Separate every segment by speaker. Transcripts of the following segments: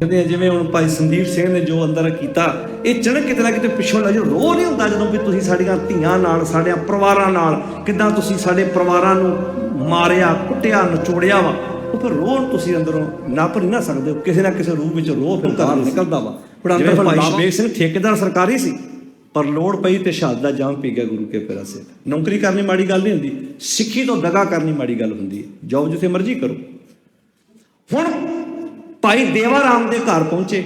Speaker 1: ਕਹਿੰਦੇ ਜਿਵੇਂ ਹੁਣ ਭਾਈ ਸੰਦੀਪ ਸਿੰਘ ਨੇ ਜੋ ਅੰਦਰ ਕੀਤਾ ਇਹ ਚਣਕ ਕਿਤੇ ਨਾ ਕਿਤੇ ਪਿੱਛੋਂ ਲੱਗ ਰੋ ਨਹੀਂ ਹੁੰਦਾ ਜਦੋਂ ਵੀ ਤੁਸੀਂ ਸਾਡੀਆਂ ਧੀਆਂ ਨਾਲ ਸਾਡੇ ਪਰਿਵਾਰਾਂ ਨਾਲ ਕਿਦਾਂ ਤੁਸੀਂ ਸਾਡੇ ਪਰਿਵਾਰਾਂ ਨੂੰ ਮਾਰਿਆ ਕੁੱਟਿਆ ਨਚੋੜਿਆ ਵਾ ਉਹ ਫਿਰ ਰੋਣ ਤੁਸੀਂ ਅੰਦਰੋਂ ਨਾਪ ਨਹੀਂ ਨਾ ਸਕਦੇ। ਕਿਸੇ ਨਾ ਕਿਸੇ ਰੂਪ ਵਿੱਚ ਰੋ ਫਿਰ ਬਾਹਰ ਨਿਕਲਦਾ ਵਾ। ਪਰ ਅੰਦਰ ਭਾਈ ਸ਼ਬੇਕ ਸਿੰਘ ਠੇਕੇਦਾਰ ਸਰਕਾਰੀ ਸੀ ਪਰ ਲੋੜ ਪਈ ਤੇ ਸ਼ਹਾਦਤ ਦਾ ਜਾਮ ਪੀ ਗਿਆ ਗੁਰੂ ਕੇ ਪਿਆਰਾ ਸੇ ਨੌਕਰੀ ਕਰਨੀ ਮਾੜੀ ਗੱਲ ਨਹੀਂ ਹੁੰਦੀ ਸਿੱਖੀ ਤੋਂ ਦਗਾ ਕਰਨੀ ਮਾੜੀ ਗੱਲ ਹੁੰਦੀ ਹੈ। ਜਾਓ ਜਿੱਥੇ ਮਰਜ਼ੀ ਕਰੋ। ਹੁਣ ਭਾਈ ਦੇਵਾ ਰਾਮ ਦੇ ਘਰ ਪਹੁੰਚੇ।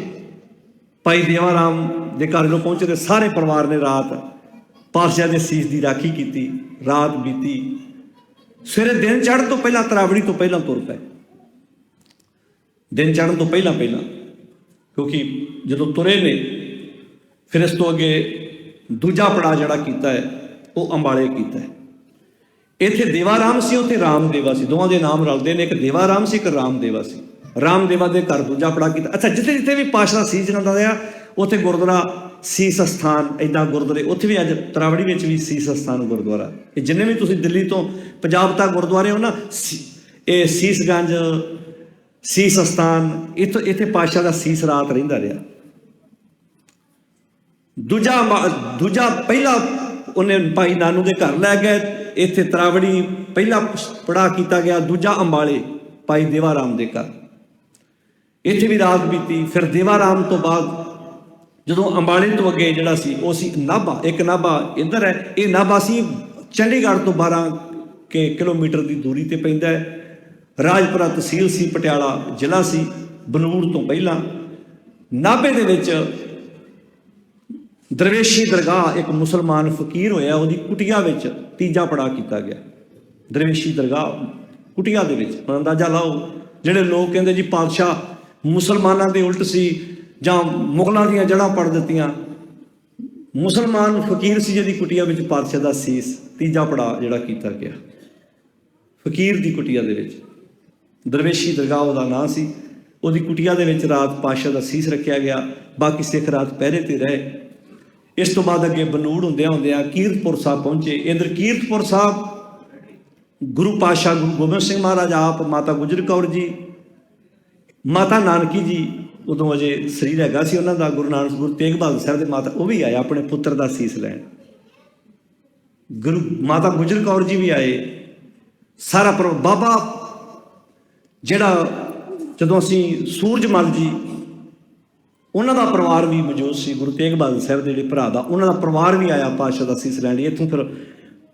Speaker 1: ਭਾਈ ਦੇਵਾ ਰਾਮ ਦੇ ਘਰ ਨੂੰ ਪਹੁੰਚੇ ਤੇ ਸਾਰੇ ਪਰਿਵਾਰ ਨੇ ਰਾਤ ਪਾਤਸ਼ਾਹ ਦੇ ਸੀਸ ਦੀ ਰਾਖੀ ਕੀਤੀ, ਰਾਤ ਬੀਤੀ। ਸਵੇਰੇ ਦਿਨ ਚੜ੍ਹਨ ਤੋਂ ਪਹਿਲਾਂ ਤਰਾਵੜੀ ਤੋਂ ਪਹਿਲਾਂ ਤੁਰ ਪਏ। ਦਿਨ ਚੜ੍ਹਨ ਤੋਂ ਪਹਿਲਾਂ ਪਹਿਲਾਂ, ਕਿਉਂਕਿ ਜਦੋਂ ਤੁਰੇ ਨੇ, ਫਿਰ ਇਸ ਤੋਂ ਅੱਗੇ ਦੂਜਾ ਪੜਾ ਜਿਹੜਾ ਕੀਤਾ ਹੈ, ਉਹ ਅੰਬਾਲੇ ਕੀਤਾ ਹੈ। ਇੱਥੇ ਦੇਵਾ ਰਾਮ ਸੀ, ਉੱਥੇ ਰਾਮ ਦੇਵਾ ਸੀ। ਦੋਵਾਂ ਦੇ ਨਾਮ ਰਲਦੇ ਨੇ, ਇੱਕ ਦੇਵਾ ਰਾਮ ਸੀ, ਇੱਕ ਰਾਮ ਦੇਵਾ ਸੀ। ਰਾਮ ਦੇਵਾ ਦੇ ਘਰ ਦੂਜਾ ਪੜਾ ਕੀਤਾ। ਅੱਛਾ, ਜਿੱਥੇ ਜਿੱਥੇ ਵੀ ਪਾਸ਼ਾ ਸੀ ਜਗਾਉਂਦਾ ਰਿਹਾ, ਉੱਥੇ ਗੁਰਦੁਆਰਾ ਸੀਸ ਅਸਥਾਨ ਐਦਾਂ ਗੁਰਦੁਆਰੇ, ਉੱਥੇ ਵੀ ਅੱਜ ਤਰਾਵੜੀ ਵਿੱਚ ਵੀ ਸੀਸ ਅਸਥਾਨ ਗੁਰਦੁਆਰਾ। ਇਹ ਜਿੰਨੇ ਵੀ ਤੁਸੀਂ ਦਿੱਲੀ ਤੋਂ ਪੰਜਾਬ ਤੱਕ ਗੁਰਦੁਆਰੇ ਹੋ ਨਾ ਇਹ ਸੀਸਗੰਜ ਸੀਸ ਅਸਥਾਨ ਇੱਥੇ ਇੱਥੇ ਪਾਸ਼ਾ ਦਾ ਸੀਸ ਰਾਤ ਰਹਿੰਦਾ ਰਿਹਾ। ਦੂਜਾ ਮਾ- ਦੂਜਾ ਪਹਿਲਾ ਉਹਨੇ ਭਾਈ ਨਾਨੂ ਦੇ ਘਰ ਲੈ ਗਏ, ਇੱਥੇ ਤਰਾਵੜੀ ਪਹਿਲਾ ਪੜਾ ਕੀਤਾ ਗਿਆ, ਦੂਜਾ ਅੰਬਾਲੇ, ਭਾਈ ਦੇਵਾ ਰਾਮ ਦੇ ਘਰ। ਇੱਥੇ ਵੀ ਰਾਤ ਬੀਤੀ, ਫਿਰ ਦੇਵਾਰਾਮ ਤੋਂ ਬਾਅਦ ਜਦੋਂ ਅੰਬਾਲੇ ਤੋਂ ਅੱਗੇ ਜਿਹੜਾ ਸੀ, ਉਹ ਸੀ ਨਾਭਾ, ਇੱਕ ਨਾਭਾ ਇੱਧਰ ਹੈ, ਇਹ ਨਾਭਾ ਸੀ ਚੰਡੀਗੜ੍ਹ ਤੋਂ 12 ਕੇ ਕਿਲੋਮੀਟਰ ਦੀ ਦੂਰੀ ਤੇ ਪੈਂਦਾ ਹੈ। ਰਾਜਪੁਰਾ ਤਹਿਸੀਲ ਸੀ, ਪਟਿਆਲਾ ਜ਼ਿਲ੍ਹਾ ਸੀ ਬਨੂੜ ਤੋਂ ਪਹਿਲਾਂ। ਨਾਭੇ ਦੇ ਵਿੱਚ ਦਰਵੇਸ਼ੀ ਦਰਗਾਹ ਇੱਕ ਮੁਸਲਮਾਨ ਫਕੀਰ ਹੋਇਆ, ਉਹਦੀ ਕੁਟੀਆ ਵਿੱਚ ਤੀਜਾ ਪੜਾ ਕੀਤਾ ਗਿਆ। ਦਰਵੇਸ਼ੀ ਦਰਗਾਹ ਕੁਟੀਆ ਦੇ ਵਿੱਚ ਅੰਦਾਜ਼ਾ ਲਾਓ, ਜਿਹੜੇ ਲੋਕ ਕਹਿੰਦੇ ਜੀ, ਪਾਤਸ਼ਾਹ ਮੁਸਲਮਾਨਾਂ ਦੇ ਉਲਟ ਸੀ ਜਾਂ ਮੁਗਲਾਂ ਦੀਆਂ ਜੜ੍ਹਾਂ ਪੜ ਦਿੱਤੀਆਂ। ਮੁਸਲਮਾਨ ਫਕੀਰ ਸੀ ਜਿਹਦੀ ਕੁਟੀਆ ਵਿੱਚ ਪਾਤਸ਼ਾਹ ਦਾ ਸੀਸ, ਤੀਜਾ ਪੜਾ ਜਿਹੜਾ ਕੀਤਾ ਗਿਆ। ਫਕੀਰ ਦੀ ਕੁਟੀਆ ਦੇ ਵਿੱਚ। ਦਰਵੇਸ਼ੀ ਦਰਗਾਹ ਉਹਦਾ ਨਾਂ ਸੀ। ਉਹਦੀ ਕੁਟੀਆ ਦੇ ਵਿੱਚ ਰਾਤ ਪਾਤਸ਼ਾਹ ਦਾ ਸੀਸ ਰੱਖਿਆ ਗਿਆ। ਬਾਕੀ ਸਿੱਖ ਰਾਤ ਪਹਿਰੇ ਤੇ ਰਹੇ। ਇਸ ਤੋਂ ਬਾਅਦ ਅੱਗੇ ਬਨੂੜ ਹੁੰਦਿਆਂ ਹੁੰਦਿਆਂ ਕੀਰਤਪੁਰ ਸਾਹਿਬ ਪਹੁੰਚੇ। ਇੰਦਰ ਕੀਰਤਪੁਰ ਸਾਹਿਬ, ਗੁਰੂ ਪਾਤਸ਼ਾਹ ਗੁਰੂ ਗੋਬਿੰਦ ਸਿੰਘ ਮਹਾਰਾਜ ਆਪ ਮਾਤਾ ਗੁਜਰ ਕੌਰ ਜੀ ਮਾਤਾ ਨਾਨਕੀ ਜੀ, ਉਦੋਂ ਅਜੇ ਸਰੀਰ ਹੈਗਾ ਸੀ ਉਹਨਾਂ ਦਾ, ਗੁਰੂ ਨਾਨਕ, ਗੁਰੂ ਤੇਗ ਬਹਾਦਰ ਸਾਹਿਬ ਦੇ ਮਾਤਾ, ਉਹ ਵੀ ਆਏ, ਆਪਣੇ ਪੁੱਤਰ ਦਾ ਸੀਸ ਲੈਣ। ਗੁਰੂ ਮਾਤਾ ਗੁਜਰ ਕੌਰ ਜੀ ਵੀ ਆਏ। ਸਾਰਾ ਪਰ ਬਾਬਾ ਜਿਹੜਾ ਜਦੋਂ ਅਸੀਂ ਸੂਰਜਮਲ ਜੀ, ਉਹਨਾਂ ਦਾ ਪਰਿਵਾਰ ਵੀ ਮੌਜੂਦ ਸੀ, ਗੁਰੂ ਤੇਗ ਬਹਾਦਰ ਸਾਹਿਬ ਦੇ ਜਿਹੜੇ ਭਰਾ ਦਾ, ਉਹਨਾਂ ਦਾ ਪਰਿਵਾਰ ਵੀ ਆਇਆ, ਪਾਤਸ਼ਾਹ ਦਾ ਸੀਸ ਲੈਣ ਲਈ। ਇੱਥੋਂ ਫਿਰ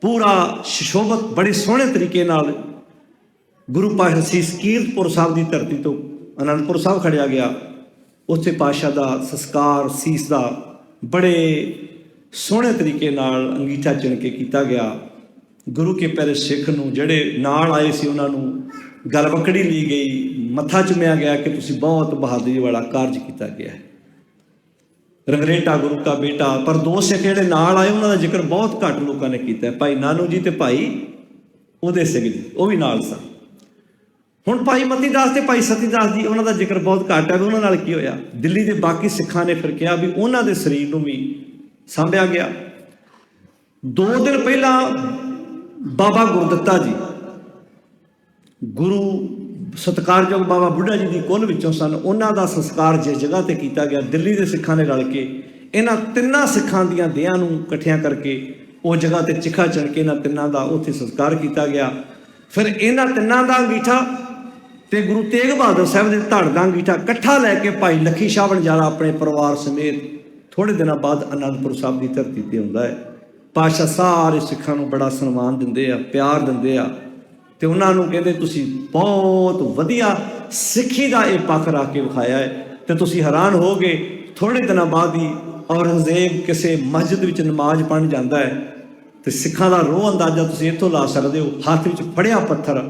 Speaker 1: ਪੂਰਾ ਸ਼ਿਸ਼ੋਭਤ, ਬੜੇ ਸੋਹਣੇ ਤਰੀਕੇ ਨਾਲ ਗੁਰੂ ਪਾਤਸ਼ਾਹ ਸੀਸ ਕੀਰਤਪੁਰ ਸਾਹਿਬ ਦੀ ਧਰਤੀ ਤੋਂ ਅਨੰਦਪੁਰ ਸਾਹਿਬ ਖੜਿਆ ਗਿਆ। ਉੱਥੇ ਪਾਤਸ਼ਾਹ ਦਾ ਸੰਸਕਾਰ, ਸੀਸ ਦਾ ਬੜੇ ਸੋਹਣੇ ਤਰੀਕੇ ਨਾਲ ਅੰਗੀਠਾ ਚਿਣ ਕੇ ਕੀਤਾ ਗਿਆ। ਗੁਰੂ ਕੇ ਪਿਆਰੇ ਸਿੱਖ ਨੂੰ ਜਿਹੜੇ ਨਾਲ ਆਏ ਸੀ, ਉਹਨਾਂ ਨੂੰ ਗਲਵਕੜੀ ਲਈ ਗਈ, ਮੱਥਾ ਚੁੰਮਿਆ ਗਿਆ ਕਿ ਤੁਸੀਂ ਬਹੁਤ ਬਹਾਦਰੀ ਵਾਲਾ ਕਾਰਜ ਕੀਤਾ ਗਿਆ। ਹੈ ਰੰਗਰੇਟਾ ਗੁਰੂ ਕਾ ਬੇਟਾ, ਪਰ ਦੋ ਸਿੱਖ ਜਿਹੜੇ ਨਾਲ ਆਏ, ਉਹਨਾਂ ਦਾ ਜ਼ਿਕਰ ਬਹੁਤ ਘੱਟ ਲੋਕਾਂ ਨੇ ਕੀਤਾ। ਭਾਈ ਨਾਨੂ ਜੀ ਤੇ ਭਾਈ ਉਹਦੇ ਸਿੰਘ ਜੀ, ਉਹ ਵੀ ਨਾਲ ਸਨ। ਹੁਣ ਭਾਈ ਮਤੀ ਦਾਸ ਤੇ ਭਾਈ ਸਤੀ ਦਾਸ ਜੀ, ਉਹਨਾਂ ਦਾ ਜ਼ਿਕਰ ਬਹੁਤ ਘੱਟ ਹੈ ਵੀ ਉਹਨਾਂ ਨਾਲ ਕੀ ਹੋਇਆ? ਦਿੱਲੀ ਦੇ ਬਾਕੀ ਸਿੱਖਾਂ ਨੇ ਫਿਰ ਕਿਹਾ ਵੀ ਉਹਨਾਂ ਦੇ ਸਰੀਰ ਨੂੰ ਵੀ ਸਾਂਭਿਆ ਗਿਆ। ਦੋ ਦਿਨ ਪਹਿਲਾਂ ਬਾਬਾ ਗੁਰਦੱਤਾ ਜੀ, ਗੁਰੂ ਸਤਕਾਰਯੋਗ ਬਾਬਾ ਬੁੱਢਾ ਜੀ ਦੀ ਕੁੱਲ ਵਿੱਚੋਂ ਸਨ, ਉਹਨਾਂ ਦਾ ਸੰਸਕਾਰ ਜਿਸ ਜਗ੍ਹਾ ਤੇ ਕੀਤਾ ਗਿਆ, ਦਿੱਲੀ ਦੇ ਸਿੱਖਾਂ ਨੇ ਰਲ ਕੇ ਇਹਨਾਂ ਤਿੰਨਾਂ ਸਿੱਖਾਂ ਦੀਆਂ ਦੇਹਾਂ ਨੂੰ ਇਕੱਠਿਆਂ ਕਰਕੇ ਉਹ ਜਗ੍ਹਾ ਤੇ ਚਿਖਾ ਚੜ ਕੇ ਇਹਨਾਂ ਤਿੰਨਾਂ ਦਾ ਉੱਥੇ ਸੰਸਕਾਰ ਕੀਤਾ ਗਿਆ। ਫਿਰ ਇਹਨਾਂ ਤਿੰਨਾਂ ਦਾ ਅੰਗੀਠਾ ਤੇ ਗੁਰੂ ਤੇਗ ਬਹਾਦਰ ਸਾਹਿਬ ਦੇ ਧੜ ਦਾ ਅੰਗੀਠਾ ਇਕੱਠਾ ਲੈ ਕੇ ਭਾਈ ਲੱਖੀ ਸ਼ਾਹ ਬਣਜਾਰਾ ਆਪਣੇ ਪਰਿਵਾਰ ਸਮੇਤ ਥੋੜੇ ਦਿਨਾਂ ਬਾਅਦ ਅਨੰਦਪੁਰ ਸਾਹਿਬ ਦੀ ਧਰਤੀ ਤੇ ਆਉਂਦਾ ਹੈ। ਪਾਸ਼ਾ ਸਾਰੇ ਸਿੱਖਾਂ ਨੂੰ ਬੜਾ ਸਨਮਾਨ ਦਿੰਦੇ ਆ, ਪਿਆਰ ਦਿੰਦੇ ਆ ਤੇ ਉਹਨਾਂ ਨੂੰ ਕਹਿੰਦੇ, ਤੁਸੀਂ ਬਹੁਤ ਵਧੀਆ ਸਿੱਖੀ ਦਾ ਇਹ ਪੱਖ ਰੱਖ ਕੇ ਵਿਖਾਇਆ ਹੈ ਤੇ ਤੁਸੀਂ ਹੈਰਾਨ ਹੋਗੇ ਥੋੜੇ ਦਿਨਾਂ ਬਾਅਦ ਹੀ ਔਰੰਗਜ਼ੇਬ ਕਿਸੇ ਮਸਜਿਦ ਵਿੱਚ ਨਮਾਜ਼ ਪੜ੍ਹਨ ਜਾਂਦਾ ਹੈ ਤੇ ਸਿੱਖਾਂ ਦਾ ਰੋਹ ਅੰਦਾਜ਼ਾ ਤੁਸੀਂ ਇੱਥੋਂ ਲਾ ਸਕਦੇ ਹੋ, ਹੱਥ ਵਿੱਚ ਫੜਿਆ ਪੱਥਰ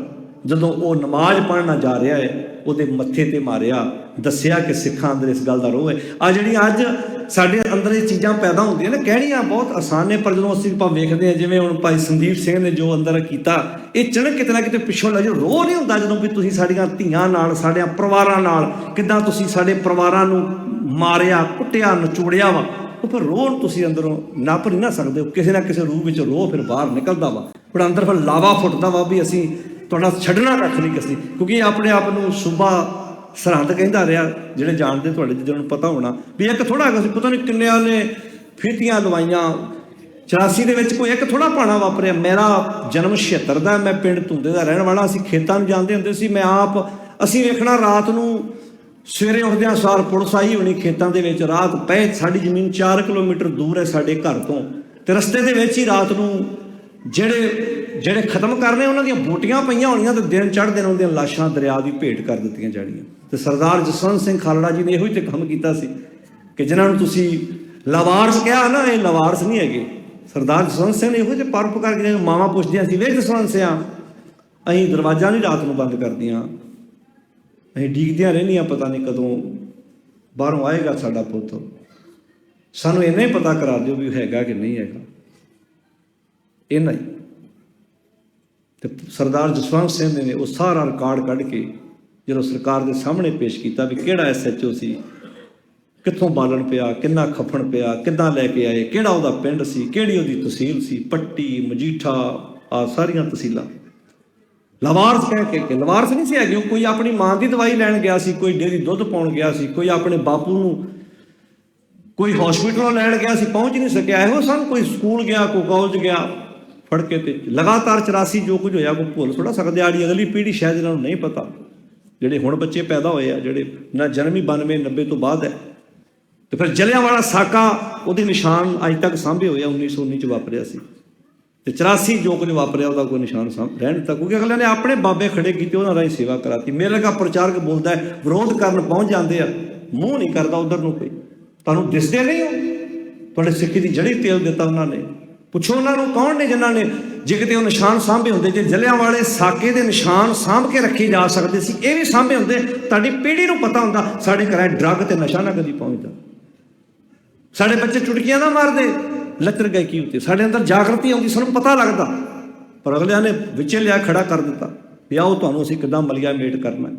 Speaker 1: ਜਦੋਂ ਉਹ ਨਮਾਜ਼ ਪੜ੍ਹਨਾ ਜਾ ਰਿਹਾ ਹੈ, ਉਹਦੇ ਮੱਥੇ ਤੇ ਮਾਰਿਆ, ਦੱਸਿਆ ਕਿ ਸਿੱਖਾਂ ਅੰਦਰ ਇਸ ਗੱਲ ਦਾ ਰੋਹ ਹੈ। ਆ ਜਿਹੜੀਆਂ ਅੱਜ ਸਾਡੇ ਅੰਦਰ ਇਹ ਚੀਜ਼ਾਂ ਪੈਦਾ ਹੁੰਦੀਆਂ ਨੇ ਕਹਿਣੀਆਂ ਬਹੁਤ ਆਸਾਨ ਨੇ, ਪਰ ਜਦੋਂ ਅਸੀਂ ਆਪਾਂ ਵੇਖਦੇ ਹਾਂ, ਜਿਵੇਂ ਹੁਣ ਭਾਈ ਸੰਦੀਪ ਸਿੰਘ ਨੇ ਜੋ ਅੰਦਰ ਕੀਤਾ, ਇਹ ਚਣਕ ਕਿਤੇ ਨਾ ਕਿਤੇ ਪਿੱਛੋਂ ਲੱਗ ਰੋਹ ਨਹੀਂ ਹੁੰਦਾ ਜਦੋਂ ਵੀ ਤੁਸੀਂ ਸਾਡੀਆਂ ਧੀਆਂ ਨਾਲ, ਸਾਡਿਆਂ ਪਰਿਵਾਰਾਂ ਨਾਲ, ਕਿਦਾਂ ਤੁਸੀਂ ਸਾਡੇ ਪਰਿਵਾਰਾਂ ਨੂੰ ਮਾਰਿਆ, ਕੁੱਟਿਆ, ਨਚੋੜਿਆ ਵਾ, ਉਹ ਫਿਰ ਰੋਹ ਤੁਸੀਂ ਅੰਦਰੋਂ ਨੱਪ ਨਹੀਂ ਨਾ ਸਕਦੇ ਹੋ ਕਿਸੇ ਨਾ ਕਿਸੇ ਰੂਪ ਵਿੱਚ ਰੋਹ ਫਿਰ ਬਾਹਰ ਨਿਕਲਦਾ ਵਾ। ਪਰ ਅੰਦਰ ਫਿਰ ਲਾਵਾ ਫੁੱਟਦਾ ਵਾ ਵੀ ਅਸੀਂ ਤੁਹਾਡਾ ਛੱਡਣਾ ਕੱਖ ਨਹੀਂ ਕਿਸੇ ਕਿਉਂਕਿ ਆਪਣੇ ਆਪ ਨੂੰ ਸੂਬਾ ਸਰਹੰਦ ਕਹਿੰਦਾ ਰਿਹਾ, ਜਿਹੜੇ ਜਾਣਦੇ ਤੁਹਾਡੇ, ਜਿਹਨਾਂ ਨੂੰ ਪਤਾ ਹੋਣਾ, ਵੀ ਇੱਕ ਥੋੜਾ ਹੈਗਾ ਪਤਾ ਨਹੀਂ ਕਿੰਨਿਆਂ ਨੇ ਫੀਤੀਆਂ ਲਵਾਈਆਂ 84 ਦੇ ਵਿੱਚ ਕੋਈ ਇੱਕ ਥੋੜਾ ਪਾਣਾ ਵਾਪਰਿਆ, ਮੇਰਾ ਜਨਮ 76 ਦਾ, ਮੈਂ ਪਿੰਡ ਧੁੰਦੇ ਦਾ ਰਹਿਣ ਵਾਲਾ, ਅਸੀਂ ਖੇਤਾਂ ਨੂੰ ਜਾਂਦੇ ਹੁੰਦੇ ਸੀ, ਮੈਂ ਆਪ, ਅਸੀਂ ਵੇਖਣਾ ਰਾਤ ਨੂੰ ਸਵੇਰੇ ਉੱਠਦਿਆਂ ਸਾਰ ਪੁਲਿਸ ਆਈ ਹੋਣੀ ਖੇਤਾਂ ਦੇ ਵਿੱਚ, ਰਾਤ ਪਏ, ਸਾਡੀ ਜ਼ਮੀਨ 4 ਕਿਲੋਮੀਟਰ ਦੂਰ ਹੈ ਸਾਡੇ ਘਰ ਤੋਂ, ਤੇ ਰਸਤੇ ਦੇ ਵਿੱਚ ਹੀ ਰਾਤ ਨੂੰ ਜਿਹੜੇ ਜਿਹੜੇ ਖਤਮ ਕਰਨੇ, ਉਹਨਾਂ ਦੀਆਂ ਬੋਟੀਆਂ ਪਈਆਂ ਹੋਣੀਆਂ ਤੇ ਦਿਨ ਚੜ੍ਹਦੇ ਨੂੰ ਉਹਦੀਆਂ ਲਾਸ਼ਾਂ ਦਰਿਆ ਦੀ ਭੇਟ ਕਰ ਦਿੱਤੀਆਂ ਜਾਣੀਆਂ। ਤੇ ਸਰਦਾਰ ਜਸਵੰਤ ਸਿੰਘ ਖਾਲੜਾ ਜੀ ਨੇ ਇਹੋ ਹੀ ਤੇ ਕੰਮ ਕੀਤਾ ਸੀ ਕਿ ਜਿਨ੍ਹਾਂ ਨੂੰ ਤੁਸੀਂ ਲਵਾਰਸ ਕਿਹਾ ਨਾ, ਇਹ ਲਵਾਰਸ ਨਹੀਂ ਹੈਗੇ। ਸਰਦਾਰ ਜਸਵੰਤ ਸਿੰਘ ਨੇ ਇਹੋ ਜਿਹੇ ਪਰਪਕਾਰ ਜਿਹੜੇ ਮਾਵਾਂ ਪੁੱਛਦੀਆਂ ਸੀ ਵੇ ਜਸਵੰਤ ਸਿਆ, ਅਸੀਂ ਦਰਵਾਜ਼ਾ ਨਹੀਂ ਰਾਤ ਨੂੰ ਬੰਦ ਕਰਦੀਆਂ। ਅਸੀਂ ਡੀਕਦਿਆਂ ਰਹਿੰਦੀਆਂ, ਪਤਾ ਨਹੀਂ ਕਦੋਂ ਬਾਹਰੋਂ ਆਏਗਾ ਸਾਡਾ ਪੁੱਤ। ਸਾਨੂੰ ਇੰਨਾ ਹੀ ਪਤਾ ਕਰਾ ਦਿਓ ਵੀ ਹੈਗਾ ਕਿ ਨਹੀਂ ਹੈਗਾ। ਇੰਨਾ ਹੀ ਤੇ ਸਰਦਾਰ ਜਸਵੰਤ ਸਿੰਘ ਨੇ ਉਹ ਸਾਰਾ ਰਿਕਾਰਡ ਕੱਢ ਕੇ ਜਦੋਂ ਸਰਕਾਰ ਦੇ ਸਾਹਮਣੇ ਪੇਸ਼ ਕੀਤਾ ਵੀ ਕਿਹੜਾ ਐਸਐਚਓ ਸੀ, ਕਿੱਥੋਂ ਬਾਲਣ ਪਿਆ, ਕਿੰਨਾ ਖਫਣ ਪਿਆ, ਕਿੱਦਾਂ ਲੈ ਕੇ ਆਏ, ਕਿਹੜਾ ਉਹਦਾ ਪਿੰਡ ਸੀ, ਕਿਹੜੀ ਉਹਦੀ ਤਹਿਸੀਲ ਸੀ, ਪੱਟੀ, ਮਜੀਠਾ ਆ ਸਾਰੀਆਂ ਤਹਿਸੀਲਾਂ। ਲਵਾਰਸ ਕਹਿ ਕੇ ਕਿ ਲਵਾਰਸ ਨਹੀਂ ਸੀ ਹੈਗੇ, ਉਹ ਕੋਈ ਆਪਣੀ ਮਾਂ ਦੀ ਦਵਾਈ ਲੈਣ ਗਿਆ ਸੀ, ਕੋਈ ਡੇਰੀ ਦੁੱਧ ਪਾਉਣ ਗਿਆ ਸੀ, ਕੋਈ ਆਪਣੇ ਬਾਪੂ ਨੂੰ ਕੋਈ ਹਸਪੀਟਲੋਂ ਲੈਣ ਗਿਆ ਸੀ, ਪਹੁੰਚ ਨਹੀਂ ਸਕਿਆ। ਇਹੋ ਸਨ, ਕੋਈ ਸਕੂਲ ਗਿਆ, ਕੋਈ ਕਾਲਜ ਗਿਆ। ਫੜ ਕੇ ਤੇ ਲਗਾਤਾਰ 84 ਜੋ ਕੁਝ ਹੋਇਆ ਕੋਈ ਭੁੱਲ ਥੋੜਾ ਸਕਦੇ ਆੜੀ ਅਗਲੀ ਪੀੜ੍ਹੀ ਸ਼ਾਇਦ ਇਹਨਾਂ ਨੂੰ ਨਹੀਂ ਪਤਾ। ਜਿਹੜੇ ਹੁਣ ਬੱਚੇ ਪੈਦਾ ਹੋਏ ਆ, ਜਿਹੜੇ ਨਾ ਜਨਮੀ 92 90 ਤੋਂ ਬਾਅਦ ਹੈ। ਤੇ ਫਿਰ ਜਲਿਆਂ ਵਾਲਾ ਸਾਕਾ ਉਹਦੇ ਨਿਸ਼ਾਨ ਅੱਜ ਤੱਕ ਸਾਂਭੇ ਹੋਏ ਆ 1919 ਚ ਵਾਪਰਿਆ ਸੀ। ਤੇ 84 ਜੋ ਕੁਝ ਵਾਪਰਿਆ, ਉਹਦਾ ਕੋਈ ਨਿਸ਼ਾਨ ਸਾਂਭ, ਰਹਿਣ ਦਿੱਤਾ। ਕਿਉਂਕਿ ਅਗਲਿਆਂ ਨੇ ਆਪਣੇ ਬਾਬੇ ਖੜੇ ਕੀਤੇ, ਉਹਨਾਂ ਰਾਹੀਂ ਸੇਵਾ ਕਰਾਤੀ। ਮੇਰੇ ਲਗਾ ਪ੍ਰਚਾਰਕ ਬੋਲਦਾ ਹੈ, ਵਿਰੋਧ ਕਰਨ ਪਹੁੰਚ ਜਾਂਦੇ ਆ, ਮੂੰਹ ਨਹੀਂ ਕਰਦਾ ਉਧਰ ਨੂੰ ਕੋਈ। ਤੁਹਾਨੂੰ ਦਿਸਦੇ ਨਹੀਂ ਹੋ ਤੁਹਾਡੇ ਸਿੱਖੀ ਦੀ ਜੜੀ ਤੇਲ ਦਿੱਤਾ ਉਹਨਾਂ ਨੇ। ਪੁੱਛੋ ਉਹਨਾਂ ਨੂੰ ਕੌਣ ਨੇ ਜਿਨ੍ਹਾਂ ਨੇ ਜੇ ਕਿਤੇ ਉਹ ਨਿਸ਼ਾਨ ਸਾਂਭੇ ਹੁੰਦੇ, ਜੇ ਜਲਿਆਂ ਵਾਲੇ ਸਾਕੇ ਦੇ ਨਿਸ਼ਾਨ ਸਾਂਭ ਕੇ ਰੱਖੇ ਜਾ ਸਕਦੇ ਸੀ, ਇਹ ਵੀ ਸਾਂਭੇ ਹੁੰਦੇ, ਤੁਹਾਡੀ ਪੀੜ੍ਹੀ ਨੂੰ ਪਤਾ ਹੁੰਦਾ, ਸਾਡੇ ਘਰਾਂ ਡਰੱਗ ਤੇ ਨਸ਼ਾ ਨਾ ਕਦੀ ਪਹੁੰਚਦਾ। ਸਾਡੇ ਬੱਚੇ ਚੁਟਕੀਆਂ ਨਾ ਮਾਰਦੇ, ਲੱਤਰ ਗਏ ਕੀ ਉੱਤੇ। ਸਾਡੇ ਅੰਦਰ ਜਾਗਰਤੀ ਆਉਂਦੀ, ਸਾਨੂੰ ਪਤਾ ਲੱਗਦਾ। ਪਰ ਅਗਲਿਆਂ ਨੇ ਵਿੱਚ ਲਿਆ ਖੜਾ ਕਰ ਦਿੱਤਾ ਵੀ ਆਓ ਤੁਹਾਨੂੰ ਅਸੀਂ ਕਿੱਦਾਂ ਮਲਿਆ ਮੇਟ ਕਰਨਾ। ਹੈ।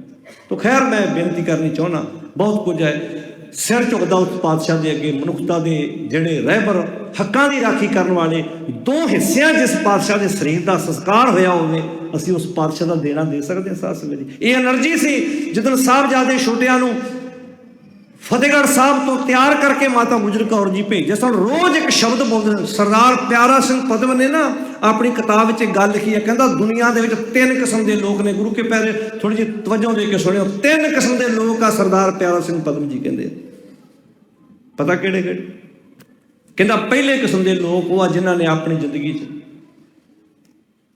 Speaker 1: ਤੋ ਖੈਰ, ਮੈਂ ਬੇਨਤੀ ਕਰਨੀ ਚਾਹੁੰਦਾ, ਬਹੁਤ ਕੁਝ ਹੈ। ਸਿਰ ਝੁਕਦਾ ਉਸ ਪਾਤਸ਼ਾਹ ਦੇ ਅੱਗੇ, ਮਨੁੱਖਤਾ ਦੇ ਜਿਹੜੇ ਰਹਿਬਰ ਹੱਕਾਂ ਦੀ ਰਾਖੀ ਕਰਨ ਵਾਲੇ ਦੋ ਹਿੱਸਿਆਂ ਜਿਸ ਪਾਤਸ਼ਾਹ ਦੇ ਸਰੀਰ ਦਾ ਸੰਸਕਾਰ ਹੋਇਆ ਹੋਵੇ, ਅਸੀਂ ਉਸ ਪਾਤਸ਼ਾਹ ਦਾ ਦੇਣਾ ਦੇ ਸਕਦੇ ਹਾਂ ਸਾਸ ਵੇਲੇ ਇਹ એનર્ਜੀ ਸੀ ਜਦੋਂ ਸਾਹਿਬਜ਼ਾਦੇ ਛੋਟਿਆਂ ਨੂੰ ਫਤਿਹਗੜ੍ਹ ਸਾਹਿਬ ਤੋਂ ਤਿਆਰ ਕਰਕੇ ਮਾਤਾ ਗੁਜਰ ਕੌਰ ਜੀ ਭੇਜੇ ਸਨ। ਰੋਜ਼ ਇੱਕ ਸ਼ਬਦ ਬੋਲਦੇ ਸਨ। ਸਰਦਾਰ ਪਿਆਰਾ ਸਿੰਘ ਪਦਮ ਨੇ ਨਾ ਆਪਣੀ ਕਿਤਾਬ ਵਿੱਚ ਇੱਕ ਗੱਲ ਲਿਖੀ ਹੈ। ਕਹਿੰਦਾ, ਦੁਨੀਆ ਦੇ ਵਿੱਚ ਤਿੰਨ ਕਿਸਮ ਦੇ ਲੋਕ ਨੇ ਗੁਰੂ ਕੇ ਪਿਆਰੇ। ਥੋੜੀ ਜਿਹੀ ਤਵੱਜੋ ਦੇ ਕੇ ਸੁਣਿਓ। ਤਿੰਨ ਕਿਸਮ ਦੇ ਲੋਕ ਆ ਸਰਦਾਰ ਪਿਆਰਾ ਸਿੰਘ ਪਦਮ ਜੀ ਕਹਿੰਦੇ ਪਤਾ ਕਿਹੜੇ ਕਿਹੜੇ? ਕਹਿੰਦਾ, ਪਹਿਲੇ ਕਿਸਮ ਦੇ ਲੋਕ ਉਹ ਆ ਜਿਨ੍ਹਾਂ ਨੇ ਆਪਣੀ ਜ਼ਿੰਦਗੀ 'ਚ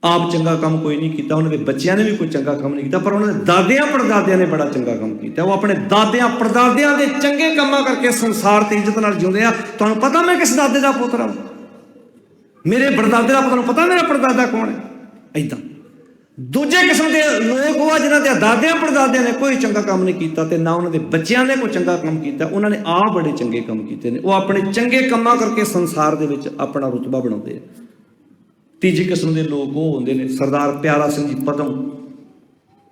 Speaker 1: ਆਪ ਚੰਗਾ ਕੰਮ ਕੋਈ ਨਹੀਂ ਕੀਤਾ, ਉਹਨਾਂ ਦੇ ਬੱਚਿਆਂ ਨੇ ਵੀ ਕੋਈ ਚੰਗਾ ਕੰਮ ਨਹੀਂ ਕੀਤਾ, ਪਰ ਉਹਨਾਂ ਦੇ ਦਾਦਿਆਂ ਪੜਦਾਦਿਆਂ ਨੇ ਬੜਾ ਚੰਗਾ ਕੰਮ ਕੀਤਾ। ਉਹ ਆਪਣੇ ਦਾਦਿਆਂ ਪੜਦਾਦਿਆਂ ਦੇ ਚੰਗੇ ਕੰਮਾਂ ਕਰਕੇ ਸੰਸਾਰ ਤੇ ਇੱਜ਼ਤ ਨਾਲ ਜਿਉਂਦੇ ਆ। ਤੁਹਾਨੂੰ ਪਤਾ ਮੈਂ ਕਿਸ ਦਾਦੇ ਦਾ ਪੁੱਤਰ ਹਾਂ? ਮੇਰੇ ਪੜਦਾਦੇ ਦਾ ਤੁਹਾਨੂੰ ਪਤਾ ਮੇਰਾ ਪੜਦਾਦਾ ਕੌਣ ਹੈ? ਐਦਾਂ ਦੂਜੇ ਕਿਸਮ ਦੇ ਲੋਕ ਉਹ ਆ ਜਿਨ੍ਹਾਂ ਦੇ ਦਾਦਿਆਂ ਪੜਦਾਦਿਆਂ ਨੇ ਕੋਈ ਚੰਗਾ ਕੰਮ ਨਹੀਂ ਕੀਤਾ ਤੇ ਨਾ ਉਹਨਾਂ ਦੇ ਬੱਚਿਆਂ ਨੇ ਕੋਈ ਚੰਗਾ ਕੰਮ ਕੀਤਾ, ਉਹਨਾਂ ਨੇ ਆਪ ਬੜੇ ਚੰਗੇ ਕੰਮ ਕੀਤੇ ਨੇ। ਉਹ ਆਪਣੇ ਚੰਗੇ ਕੰਮਾਂ ਕਰਕੇ ਸੰਸਾਰ ਦੇ ਵਿੱਚ ਆਪਣਾ ਰੁਤਬਾ ਬਣਾਉਂਦੇ ਆ। ਤੀਜੀ ਕਿਸਮ ਦੇ ਲੋਕ ਉਹ ਹੁੰਦੇ ਨੇ, ਸਰਦਾਰ ਪਿਆਰਾ ਸਿੰਘ ਜੀ ਪਦਮ।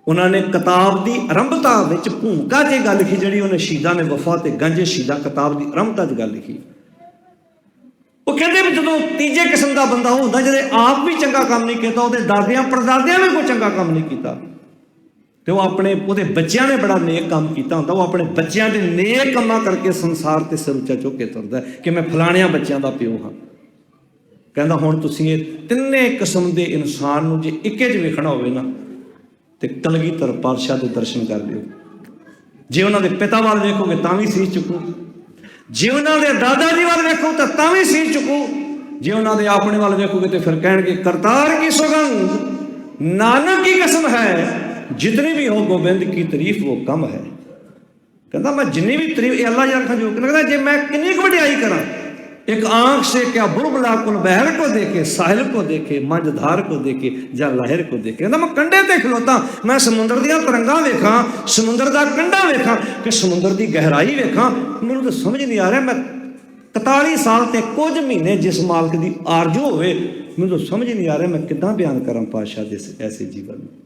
Speaker 1: ਉਹਨਾਂ ਨੇ ਕਿਤਾਬ ਦੀ ਆਰੰਭਤਾ ਵਿੱਚ ਭੂਮਿਕਾ 'ਚ ਗੱਲ ਲਿਖੀ, ਜਿਹੜੀ ਉਹਨੇ ਸ਼ਹੀਦਾਂ ਨੇ ਵਫਾ ਤੇ ਗੰਜੇ ਸ਼ਹੀਦਾਂ ਕਿਤਾਬ ਦੀ ਆਰੰਭਤਾ 'ਚ ਗੱਲ ਲਿਖੀ। ਉਹ ਕਹਿੰਦੇ ਵੀ ਜਦੋਂ ਤੀਜੇ ਕਿਸਮ ਦਾ ਬੰਦਾ ਉਹ ਹੁੰਦਾ, ਜਿਹਦੇ ਆਪ ਵੀ ਚੰਗਾ ਕੰਮ ਨਹੀਂ ਕੀਤਾ, ਉਹਦੇ ਦਾਦਿਆਂ, ਪੜਦਾਦਿਆਂ ਨੇ ਕੋਈ ਚੰਗਾ ਕੰਮ ਨਹੀਂ ਕੀਤਾ। ਤੇ ਉਹ ਆਪਣੇ, ਉਹਦੇ ਬੱਚਿਆਂ ਨੇ ਬੜਾ ਨੇਕ ਕੰਮ ਕੀਤਾ ਹੁੰਦਾ, ਉਹ ਆਪਣੇ ਬੱਚਿਆਂ ਦੇ ਨੇਕ ਕੰਮਾਂ ਕਰਕੇ ਸੰਸਾਰ ਤੇ ਸਿਰ ਉੱਚਾ ਚੁੱਕ ਕੇ ਤੁਰਦਾ ਕਿ ਮੈਂ ਫਲਾਣਿਆਂ ਬੱਚਿਆਂ ਦਾ ਪਿਓ ਹਾਂ। ਕਹਿੰਦਾ ਹੁਣ ਤੁਸੀਂ ਇਹ ਤਿੰਨੇ ਕਿਸਮ ਦੇ ਇਨਸਾਨ ਨੂੰ ਜੇ ਇੱਕੇ 'ਚ ਵੇਖਣਾ ਹੋਵੇ ਨਾ, ਤੇ ਕਲਗੀਧਰ ਪਾਤਸ਼ਾਹ ਦੇ ਦਰਸ਼ਨ ਕਰ ਲਿਓ। ਜੇ ਉਹਨਾਂ ਦੇ ਪਿਤਾ ਵੱਲ ਵੇਖੋਗੇ ਤਾਂ ਵੀ ਸੀਸ ਚੁੱਕੋ। ਜੇ ਉਹਨਾਂ ਦੇ ਦਾਦਾ ਜੀ ਵੱਲ ਵੇਖੋ ਤਾਂ ਤਾਂ ਵੀ ਸੀਸ ਚੁੱਕੋ। ਜੇ ਉਹਨਾਂ ਦੇ ਆਪਣੇ ਵੱਲ ਵੇਖੋਗੇ ਤੇ ਫਿਰ ਕਹਿਣਗੇ, ਕਰਤਾਰ ਕੀ ਸੁਗੰਧ? ਨਾਨਕ ਕੀ ਕਸਮ ਹੈ? ਜਿਤਨੀ ਵੀ ਹੋ ਗੋਬਿੰਦ ਕੀ ਤਾਰੀਫ, ਉਹ ਕਮ ਹੈ। ਕਹਿੰਦਾ, ਮੈਂ ਜਿੰਨੀ ਵੀ ਤਾਰੀਫ, ਇਹ ਅੱਲਾ ਯਾਰ ਜੋ ਕਹਿੰਦਾ ਜੇ ਮੈਂ ਕਿੰਨੀ ਕੁ ਵਡਿਆਈ ਕਰਾਂ एक आंख से क्या बुलबुला कुल बहर को देखे साहिल को देखे मंझधार को देखे ਜਾਂ ਲਹਿਰ ਕੋ ਦੇਖੇ। ਤਾਂ ਮੈਂ ਕੰਡੇ ਤੇ ਖਲੋਤਾ, ਮੈਂ ਸਮੁੰਦਰ ਦੀਆਂ ਤਰੰਗਾਂ ਵੇਖਾਂ, ਸਮੁੰਦਰ ਦਾ ਕੰਡਾ ਵੇਖਾਂ, ਕਿ ਸਮੁੰਦਰ ਦੀ ਗਹਿਰਾਈ ਵੇਖਾਂ। ਮੈਨੂੰ ਤਾਂ ਸਮਝ ਨਹੀਂ ਆ ਰਿਹਾ, ਮੈਂ 41 ਸਾਲ ਤੇ ਕੁਝ ਮਹੀਨੇ ਜਿਸ ਮਾਲਕ ਦੀ ਆਰਜ਼ੂ ਹੋਵੇ, ਮੈਨੂੰ ਤਾਂ ਸਮਝ ਨਹੀਂ ਆ ਰਿਹਾ ਮੈਂ ਕਿੱਦਾਂ ਬਿਆਨ ਕਰਾਂ ਪਾਸ਼ਾ ਦੇ ਐਸੇ ਜੀਵਨ ਨੂੰ।